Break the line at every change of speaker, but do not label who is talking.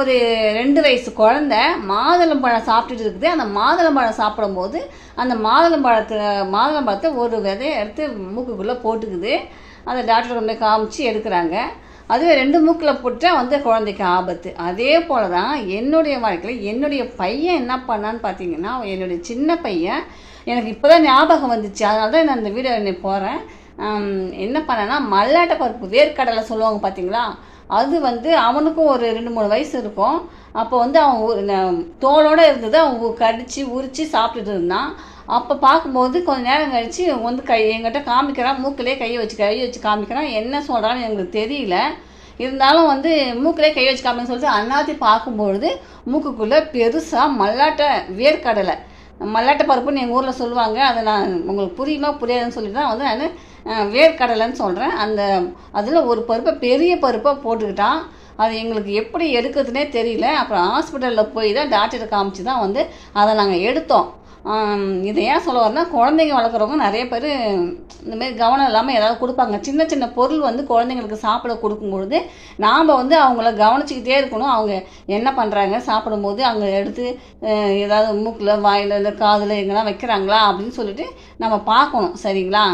ஒரு ரெண்டு வயசு குழந்த மாதுளம்பழம் சாப்பிட்டுட்டு இருக்குது. அந்த மாதுளம்பழம் சாப்பிடும்போது அந்த மாதுளம்பழத்தை மாதுளம்பழத்தை ஒரு விதையை எடுத்து மூக்குக்குள்ளே போட்டுக்குது. அதை டாக்டர் கொண்டு போய் காமிச்சு எடுக்கிறாங்க. அதுவே ரெண்டு மூக்கில் போட்டால் வந்து குழந்தைக்கு ஆபத்து. அதே போல தான் என்னுடைய வாழ்க்கையில் என்னுடைய பையன் என்ன பண்ணான்னு பார்த்தீங்கன்னா என்னுடைய சின்ன பையன். எனக்கு இப்போ தான் ஞாபகம் வந்துச்சு. அதனால தான் நான் இந்த வீடியோ போகிறேன் என்ன பண்ணேன்னா மல்லாட்டை பருப்பு வேர்க்கடலை சொல்லுவாங்க பார்த்தீங்களா? அது வந்து அவனுக்கும் ஒரு ரெண்டு மூணு வயசு இருக்கும். அப்போ வந்து அவன் ஒரு இருந்தது அவன் கடித்து கடிச்சு உரிச்சு சாப்பிட்டுட்டு இருந்தான். அப்போ பார்க்கும்போது கொஞ்ச நேரம் கழிச்சு வந்து கை எங்கிட்ட காமிக்கிறான். மூக்கிலே கையை வச்சு கையை வச்சு காமிக்கிறான். என்ன சொல்கிறான்னு எங்களுக்கு தெரியல. இருந்தாலும் வந்து மூக்கிலே கை வச்சு காமின்னு சொல்லிட்டு அண்ணாத்தி பார்க்கும்பொழுது மூக்குக்குள்ளே பெருசாக மல்லாட்டை வேர்க்கடலை மல்லாட்டை பருப்புன்னு எங்கள் ஊரில் சொல்லுவாங்க. அதை நான் உங்களுக்கு புரியுமா புரியாதுன்னு சொல்லி தான் வந்து நான் வேர்க்கடலைன்னு சொல்கிறேன் அந்த அதில் ஒரு பருப்பை பெரிய பருப்பாக போட்டுக்கிட்டான். அது எங்களுக்கு எப்படி எடுக்கிறதுனே தெரியல. அப்புறம் ஹாஸ்பிட்டலில் போய் தான் டாக்டரை காமிச்சு தான் வந்து அதை நாங்கள் எடுத்தோம். இதை ஏன் சொல்ல வரேன்னா குழந்தைங்க வளர்க்குறவங்க நிறைய பேர் இந்த மாதிரி கவனம் இல்லாமல் ஏதாவது கொடுப்பாங்க. சின்ன சின்ன பொருள் வந்து குழந்தைங்களுக்கு சாப்பிட கொடுக்கும்பொழுது நாம் வந்து அவங்கள கவனிச்சிக்கிட்டே இருக்கணும். அவங்க என்ன பண்ணுறாங்க சாப்பிடும்போது அவங்க எடுத்து ஏதாவது மூக்கில் வாயில் இல்லை காதில் எங்கெல்லாம் வைக்கிறாங்களா அப்படின்னு சொல்லிட்டு நம்ம பார்க்கணும். சரிங்களா?